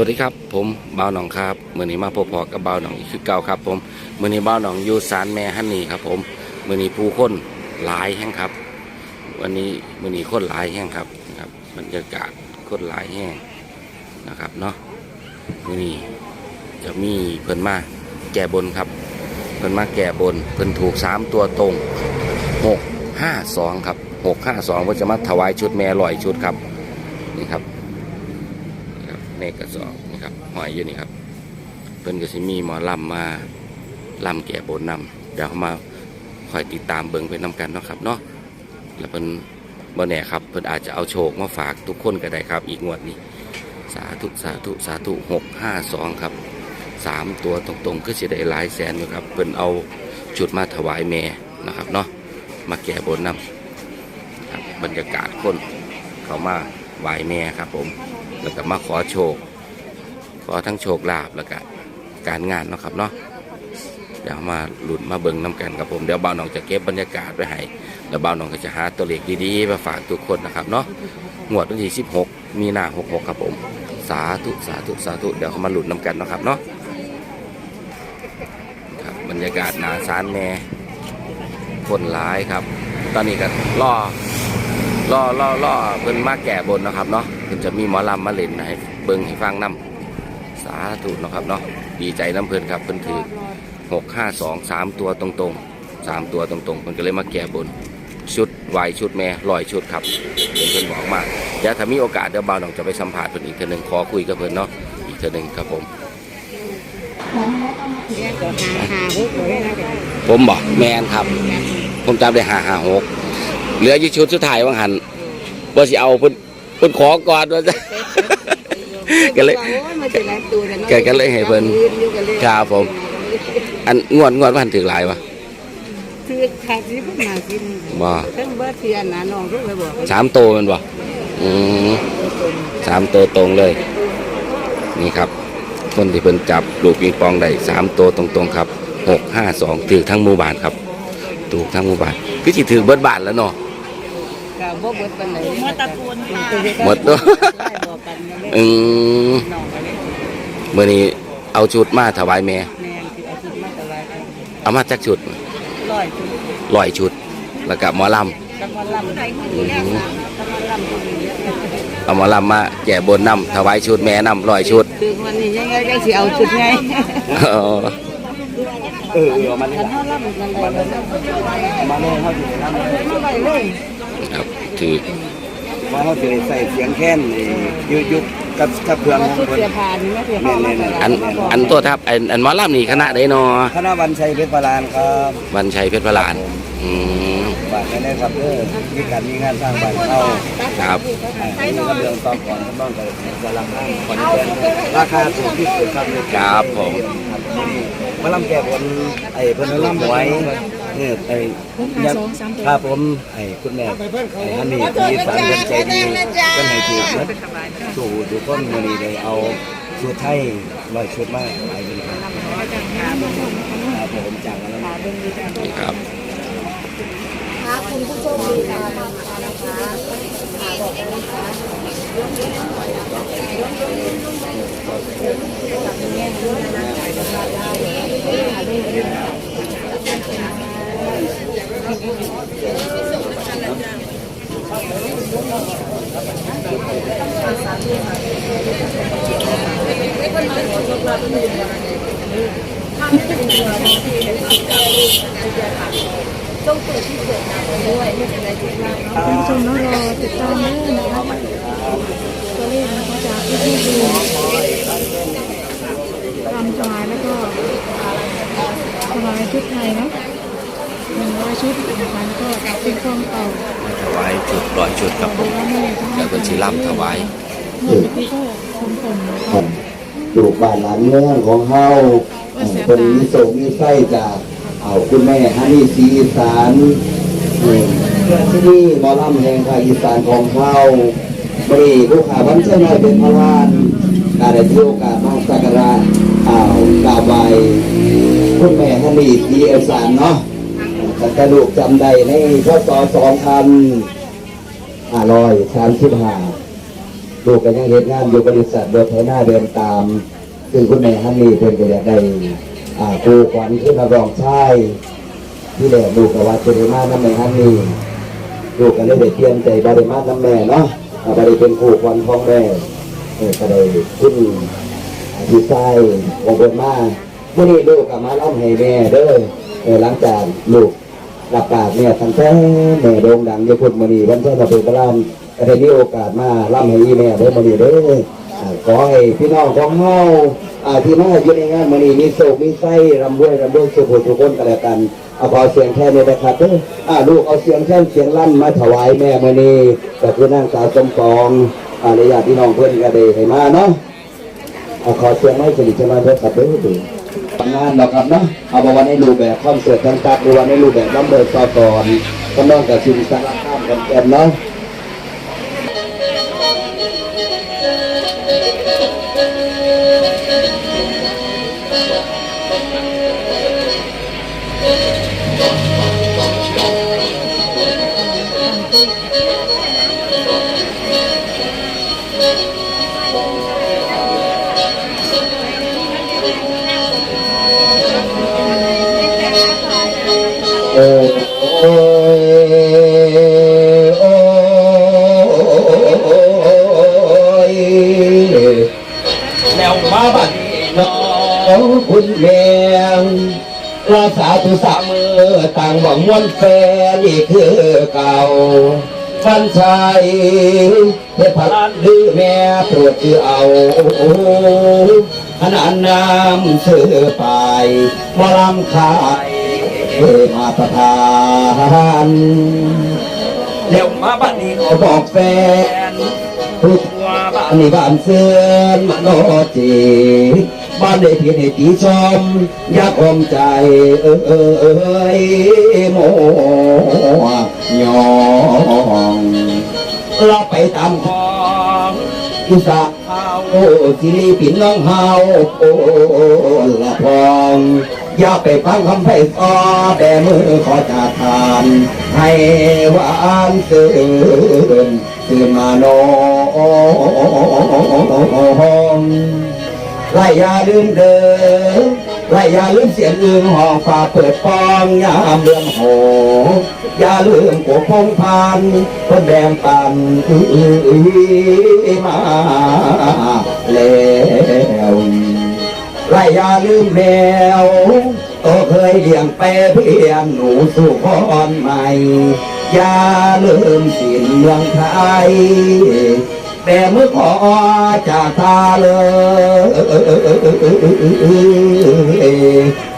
วัสดีครับผมบ่าวหนองครับมื่อนี้มาพบพอกับบ่าวหนองอีกคือเก่าครับ ผมมื่อนี้บ่าวหนองอยู่ศาลแม่ฮันนี่ครับ ผมมื่อนี้ผู้คนหลายแห่งครับ วันนี้มื่อนี้คนหลายแห่งครับนะครับบรรยากาศคนหลายแห่งนะครับเนาะมื่อนี้จะมีเพิ่นมาแก่บนครับ เพิ่นมาแก่บนเพิ่นถูกสามตัวตรงหกห้าสองครับหกห้าสองเพิ่นจะมาถวายชุดแม่ลอยชุดครับนี่ครับ เนกกระสอบนี่ครับหอยอยู่นี่ครับ เพิ่นก็สิมีหมอลำมาลำแก่บนนำเดี๋ยวเขามาคอยติดตามเบิ่งไปนำกันเนาะครับเนาะแล้วเพิ่นบ่แน่ครับเพิ่นอาจจะเอาโชคมาฝากทุกคนก็ได้ครับ อีกงวดนี้ สาธุสาธุสาธุหกห้าสองครับสามตัวตรงๆก็สิได้หลายแสนอยู่ครับเพิ่นเอาจุดมาถวายแม่นะครับเนาะมาแก่บนนำครับบรรยากาศคนเขามา ไหวแม่ครับผม แล้วก็มาขอโชค ขอทั้งโชคลาภแล้วก็การงานเนาะครับเนาะเดี๋ยวมาหลุดมาเบิ่งน้กันครับผม เดี๋ยวบ่าวน้องจะเก็บบรรยากาศไว้ให้แล้วบ่าวน้องก็จะหาตัวเลขดีๆมาฝากทุกคนนะครับเนาะงวดวันที่ 16 มีนา66 ครับผม สาธุสาธุสาธุเดี๋ยวเขามาหลุดน้กันเนาะครับเนาะครับบรรยากาศหนาซานแม่คนร้ายครับ ตอนนี้ก็รอ ล่อล่อล่อเพิ่นมาแก่บนเนาะครับเนาะเพิ่นจะมีหมอลำมาเล่นให้เบิ่งให้ฟังนํสาธุเนาะครับเนาะดีใจน้ำเพิ่นครับเพิ่นถือหกห้าสองสามตัวตรงๆสามตัวตรงๆเพิ่นก็เลยมาแก่บนชุดวายชุดแม่ลอยชุดครับเพิ่นเพิ่นบอกมาเดี๋ยวถ้ามีโอกาสเดี๋ยวบ่าวน้องจะไปสัมภาษณ์เพิ่นอีกเทื่อหนึงขอคุยกับเพิ่นเนาะอีกเทื่อหนึงครับผมผมบอกแมนครับ ผมจำได้ห้าห้าหก เหลืออยู่ชุดสุดท้ายว่างหันว่าสิเอาเพิ่นเพิ่นขอก่อนว่าจะก็เลยก็ก็เลยให้เพิ่นครับผม อันงวดงวดว่าหันถือหลายวะคือขาดสิบมาสินบ่เพิ่งเบิดเทียนนะน้องทุกเลยบอกสามโตวมันบ่อืมสามโตวตรงเลย นี่ครับ คนที่เพิ่นจับลูกปิงปองได้สามโตวตรงๆครับหกห้าสองถือทั้งหมู่บ้านครับถูกทั้งหมู่บ้านคือสิถือเบิดบานแล้วเนาะ บ่เบิดปานไหนมาตะโกนมาหมดเนอะบอกกันอืมน้องกันเลยเมื่อนี้เอาชุดมาถวายแม่ แม่คืออาทิตย์มาตลาดเอามาจักชุดร้อยชุดร้อยชุด แล้วก็หมอลกำมันลำไทยคนนี้กำมันลำคนนี้ำเอาหมอลำมาแก่บนน้ำถวายชุดแม่น้ำร้อยชุดคือวันนี้ยังไงก็สิเอาชุดไงอ๋อเออเออเอามาเลยคันเฮาลำกันไปแล้วเอามาเลยเขาจะได้นำไปเลยครับ ถือว่าเขาจะได้ใส่เสียงแค้นยุยุบกับกับเพื่อนมาของชุดคนเสียผ่านนี่แม่เสียผ่านมาตลาดอันอันตัวทับอันอันหมอลำนี่คณะใดนอคณะวันชัยเพชรพลานครับวันชัยเพชรพลานอืมบ้านได้ครับเด้อมีการมีงานสร้างบ้านเข้าครับอันนี้ก็เรื่องต่อก่อนก็ต้องกับกำลังห้างคอนเทนราคาถูกที่สุดครับเลยครับผมมาลำแก่บนไอ้เพิ่นลำไว้ เนี่ยไอ้ยังครับผมไอ้คุณแม่ไอ้ฮันนี่ที่สารเงินใจดีเพิ่นให้ถูกนะสู่ทุกคนมื้อนี้ได้เอาชุดไทยร้อยชุดมากหลายเป็นครับครับผม จากนั้นครับท่านผู้ชมต้องรอติดตามเรื่อยนะคะตัวเลขนะคะจากที่ที่ดูรำถวายแล้วก็ถวายชุดไทยเนาะหนึ่งร้อย ชุดนะคะแล้วก็เป็นกองเต่าถวายชุดร้อยชุดครับผมแล้วก็ชิล่ำถวายเมื่อกี้ก็คนผมนะคะลูกบ้านหลานเมืองของเฮาคนมีโศกมีไส้จากเอาคุณแม่ฮันนี่สีอีสานเอ่อที่นี่มอลำแห่งภาคอีสานของเฮาบรีผู้ขาวันเช้าน้อยเป็นพระลานการได้ที่โอกาสมาสักการะอ้าวกราบคุณแม่ฮันนี่สีอีสานเนาะ แต่กระดูกจำได้ในพศสองพันห้าร้อยสามสิบห้าลูกก็ยังเฮ็ดงานอยู่บริษัทรถไถนาเดินตาม ซึ่งคุณแม่ฮันนี่เพิ่นก็อยากได้ครูขวัญขึ้นมารองชายที่แรกลูกก็ว่าจะได้มาน้ำแม่ฮันนี่ลูกก็เลยได้เตรียมใจบ่ได้มาน้ำแม่เนาะบ่ได้เป็นครูขวัญของแม่เออก็ได้ขึ้นดีไซน์ของเพิ่นมาเมื่อนี้ลูกก็มาล่ำให้แม่เด้เออหลังจากลูก รับปากเนี่ยตั้งแต่แม่โด่งดังอยพุ่นมณีวันเพื่อนเราเป็นกระลำก็ได้มีโอกาสมาล่ำให้แม่เด้อมณีเด้อขอให้พี่น้องของเฮาอ่าที่มาอยู่ในงานมณีมีโศกมีไส้รำด้วยรำด้วยสุขทุกคนกันแล้วกันเอาขอเสียงแค่นี้นะครับเด้ออ่าลูกเอาเสียงแค่เสียงลั่นมาถวายแม่มณีก็คือนางสาวสมปองอ่าในญาติพี่น้องเพื่อนก็ได้ให้มาเนาะเอาขอเสียงให้สนิทสนานด้วยครับเด้อดู งานเราครับเนาะเอามาวันให้รูปแบบคอนเสิร์ตทั้งๆหรือวันให้รูปแบบน้ำเบิร์ซอก่อนก็น้องกับชิมสารข้ามกันแกนเนาะ แล้วมาบัดนี้น้องคุณแมงราสาตุสามมือต่างหวังวันแฟนนี่คือเก่าพันชัยเทพรัตน์หรือแม่โปรดคือเอาขนานนำซื้อไปหมอลำขาย เอมาประทานเดี๋ยวมาบ้านนี้ขอบอกแฟนทุกว่าบ้านนี้บ้านเสื่อนมโนจีบ้านได้เพียงให้ตีชมอยากอมใจเออเออเอยโมยองเราไปตามของอีสานเฮาสิริปินน้องเฮาโอ้ละพอง อย่าไปฟังคำไพซอแต่มือขอจากทาน ให้หวานตื่นตื่นมาโนองไล่ยาลืมเดินไล่ยาลืมเสียงอื่นห้องฟ้าเปิดฟองยามเรื่องโหอย่าลืมกบพงพันคนแดงปันมาแล้ว ไรอย่าลืมแมวโตเคยเลี้ยงไปเพียงหนูสู่พรใหม่อย่าลืมสิ่นเมืองไทยแต่เมื่อขอจากทาเลย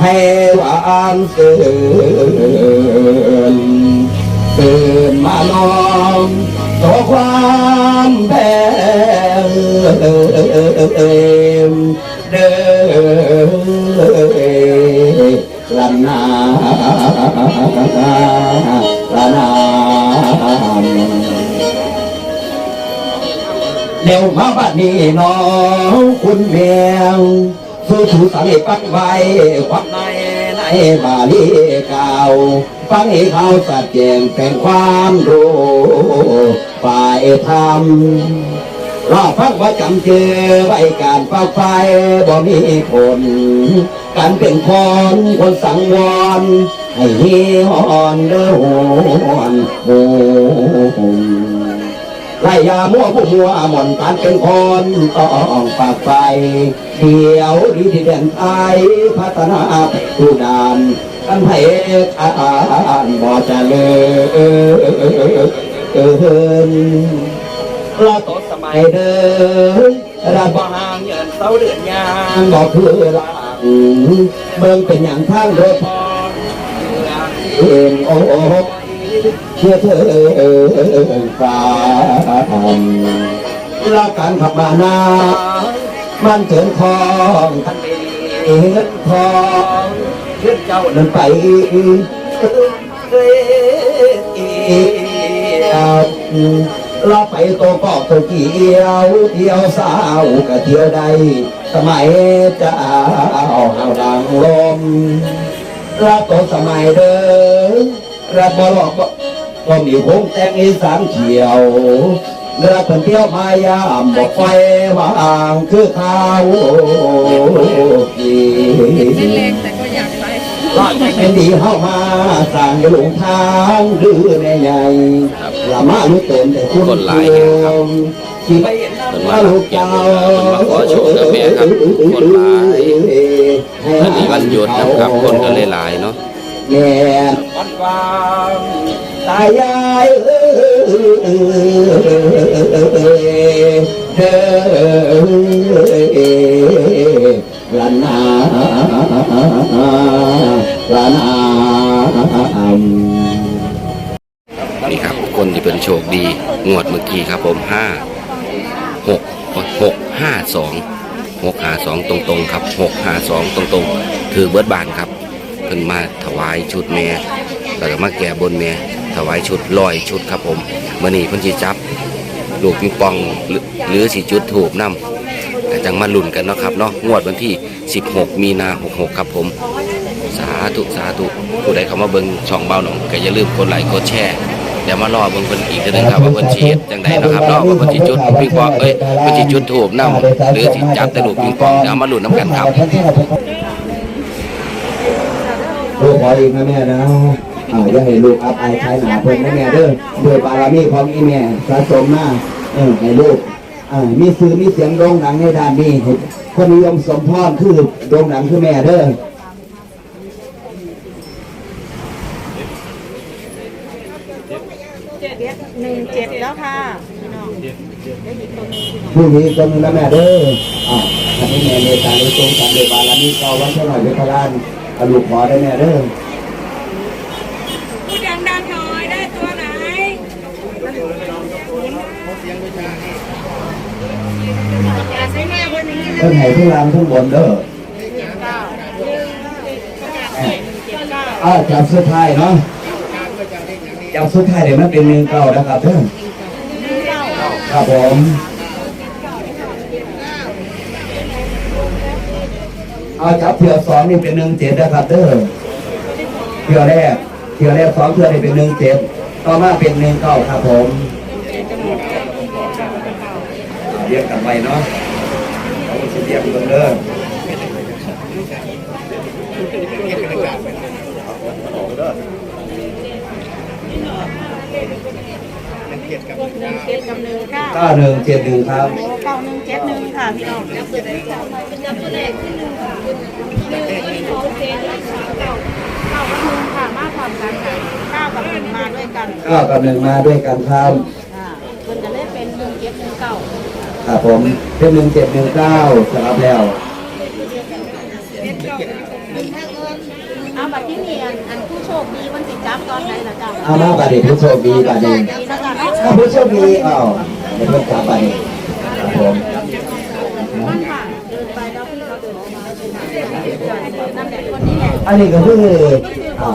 ให้วานเสือนตื่นมานอนต่อความแพ้ เดินละนาละนาเดี๋ยวมาบัดนี้น้องคุณแมวสู้ถูสังเกตปักไว้ความในในบาลีเก่าฟังให้เขาสัดแจงแฝงความรู้ฝ่ายธรรม รอฟังว่าจำเจอไว้การปักไฟบ่มีผลการเป็นคนคนสังวรให้เฮียอนเด้อหวนโหไล่ยามั่วผู้มัวหม่อนการเป็นคนต้องปากไปเดียวดีที่เด่นไทยพัฒนาไปดูดานกันให้ทานบ่จะเลยเราตดสมัยเดินราบ่ห่างเงินเสาเดือนยางบ่คือหลังเบิ่งเป็นอย่างทางโดยพอเองโอ้เชื่อเธอฟ้ารักกันขับมานามันเถินทองทันเองทองเชื่อเจ้าเดินไปเเราไปโตกอกโตเกียวเที่ยวสาวกะเที่ยวใด สมัยจะเอาหาวดังลมรักก็สมัยเดิมรักบ่หลอกบ่บ่มีคงแต่งอีสานเขียวเรือคนเที่ยวพายามบอกไฟวางคือเข้าวดีแรงแต่ก็อยากไปก็ เป็นดีเข้ามาสั่งหลงทางหรือแม่ใหญ่ละมาลุตนแต่คุณคนหลายแห่งครับที่ไปเพิ่นมารับแขกเพิ่นมาขอโชคกับแม่ครับคนหลายอันนี้วันหยุดนะครับคนก็เลยหลายเนาะแม่วันวางตายาย เอ้ยละนาละนานี่ครับคนที่เป็นโชคดี งวดเมื่อกี้ครับผมห้าหกหกห้าสองหกห้าสองตรงๆครับหกห้าสองตรงๆคือเบิร์ดบานครับเพิ่นมาถวายชุดแม่แล้วก็มาแก่บนแม่ถวายชุดลอยชุดครับผมเมื่อนี้เพิ่นสิจับ ลูกปิงปองหรือสิจุดถูกนำก็จังมาลุ้นกันเนาะครับเนาะงวดวันที่ 16 มีนา 66 ครับผม สาธุสาธุผู้ใดเข้ามาเบิ่งช่องเบาหนองก็อย่าลืมกดไลค์กดแชร์เดี๋ยวมารอเบิ่งเพิ่นอีกเทีนึงครับว่าเพิ่นสิเฮ็ดจังไดนะครับเนาะว่าเพิ่นสิจุดปิงปองเอ้ยเพิ่นสิจุดถูกนำหรือสิจับแต่ลูกปิงปองเดี๋ยวมาลุ้นนํกันครับลูกขออีกนะแม่นะ อ่าอย่าให้ลูกอับอายใช้หนาเพิ่นนะแม่เด้อด้วยบารมีของอีแม่สะสมมาเออให้ลูกอ่ามีสื่อมีเสียงโด่งดังในด้านนี้คนนิยมสมพรคือโด่งดังคือแม่เด้อเจ็ดหนึ่งเจ็ดแล้วค่ะพี่น้องผู้นี้ตรงนึงนะแม่เด้ออ่าท่านนี้แม่เมตตาในทรงสามเดบารมีเก่าวันเท่าหน่อยเวทลานอาลูกขอได้แม่เด้อ พูดดังๆหน่อยได้ตัวไหน เพิ่นให้ทุกรางทุกบนเด้ออ่าจับสุดท้ายเนาะจับสุดท้ายเดี๋ยวมันเป็นหนึ่งเก้านะครับเด้อครับผมเอาจับเถื่อสองนี่เป็นหนึ่งเจ็ดนะครับเด้อเถื่อแรกเถื่อแรกสองเถื่อนี่เป็นหนึ่งเจ็ดต่อมาเป็นหนึ่งเก้าครับผม เอาเรียกกันไปเนาะเอาสิเดียบเบิ่งเด้อหนึ่งเจ็ดกับหนึ่งเก้าเก้าหนึ่งเจ็ดหนึ่งครับโอ้เก้าหนึ่งเจ็ดหนึ่งค่ะพี่น้องจับตัวไหนจับจับตัวไหนขึ้นหนึ่งค่ะหนึ่งสองเจ็ดเก้าเก้ากับหนึ่งค่ะมาความกันค่ะเก้ากับหนึ่งมาด้วยกันเก้ากับหนึ่งมาด้วยกันครับอ่าคนจะเล่นเป็นหนึ่งเจ็ดหนึ่งเก้า ครับผมเป็นหนึ่งเจ็ดหนึ่งเก้าสำหรับแล้วเอาบัตรที่นี่อันอันผู้โชคดีมันสิจับตอนไหนล่ะจ๊ะเอามาบัดนี้ผู้โชคดีบัดนี้ดีแล้วกันเนาะถ้าผู้โชคดีอ้าวเดี๋ยวเพิ่มครับบัดนี้ครับผมมันค่ะเดินไปแล้วพี่เขาเดินออกมานั่นแหละคนนี้แหละอันนี้ก็คืออ่า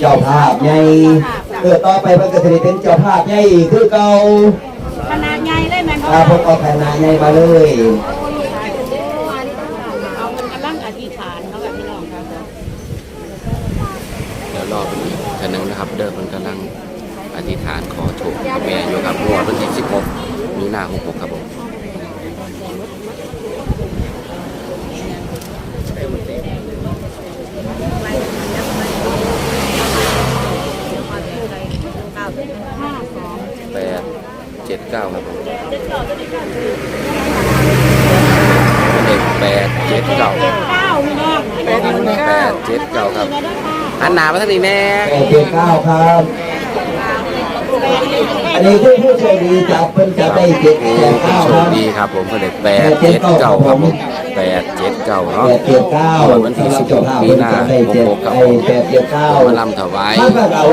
เจ้าภาพใหญ่เออต่อไปมันก็จะได้เป็นเจ้าภาพใหญ่คือเก่าขนา อาพวกเอาขนาดใหญ่มาเลยเอามันกำลังอธิษฐานเขาแบบพี่น้องครับเดี๋ยวรอเป็นอีกเทีนึงนะครับ เด้อเพิ่นกำลังอธิษฐานขอโชคกับแม่อยู่ครับงวดวันที่16มีนา66ครับผม แปดเจ็ดเก้าครับผมเลขแปดเจ็ดเก้า เก้าพี่น้อง แปดเจ็ดเก้าครับอันหนา มาทางนี้แน่แปดเจ็ดเก้าครับ อันนี้คือผู้โชคดีจับเป็นจับได้เจ็ดแปดเก้าโชคครับดีครับผมก็เลยแปดเจ็ดเก้าครับผม แปดเจ็ดเก้าเนาะแปดเจ็ดเก้าวันที่สิบหกมีมีนานาได้หกเจ็ดหกครับไอ้ผมแปดเจ็ดเก้ามาลำถวาย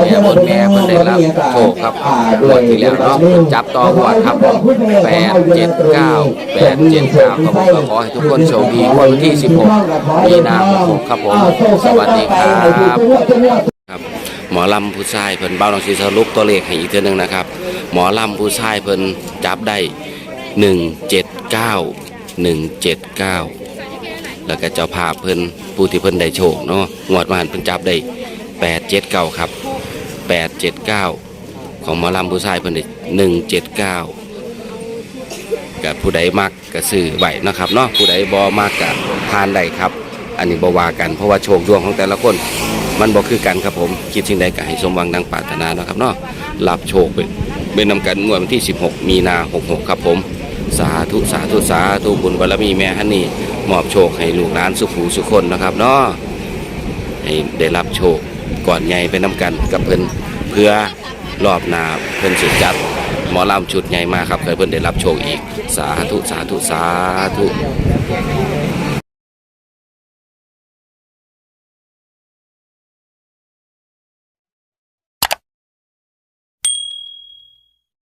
แม่บนแม่เพิ่นได้รับโชคครับงวดที่แล้วเนาะจับต่อหวดครับผมแปดเจ็ดเก้าแปดเจ็ดเก้าครับผมก็ขอให้ทุกคนโชคดีงวดวันที่สิบหกมีนาหกหกครับผมสวัสดีครับครับหมอลำผู้ชายเพิ่นเบ้าลองสีสรุปตัวเลขให้อีกเทื่อนึงนะครับ หมอลำผู้ชายเพิ่นจับได้หนึ่งเจ็ดเก้า หนึ่งเจ็ดเก้าแล้วก็เจ้าภาพเพิ่นผู้ที่เพิ่นได้โชคเนาะงวดมาหันเพิ่นจับได้แปดเจ็ดเก้าครับแปดเจ็ดเก้าของหมอลำผู้ชายเพิ่นได้หนึ่งเจ็ดเก้ากับผู้ใดมักก็ซื้อไว้นะครับเนาะผู้ใดบ่มักก็ทานได้ครับ อันนี้บวากันเพราะว่าโชคดวงของแต่ละคน มันบ่คือกันครับผมคิดสิ่งใดก็ให้สมหวังดังปรารถนาเนาะครับเนาะรับโชคเป็นเป็นนำกันงวดวันที่ 16 มีนา 66 ครับผม สาธุสาธุสาธุบุญบารมีแม่ฮันนี่มอบโชคให้ลูกหลานสุขหูสุขคนนะครับเนาะให้ได้รับโชคก่อนใหญ่ไปนำกันกับเพิ่นเพื่อรอบนาเพิ่นสุดจัดหมอลำชุดใหญ่มาครับให้เพิ่นได้รับโชคอีก สาธุสาธุสาธุ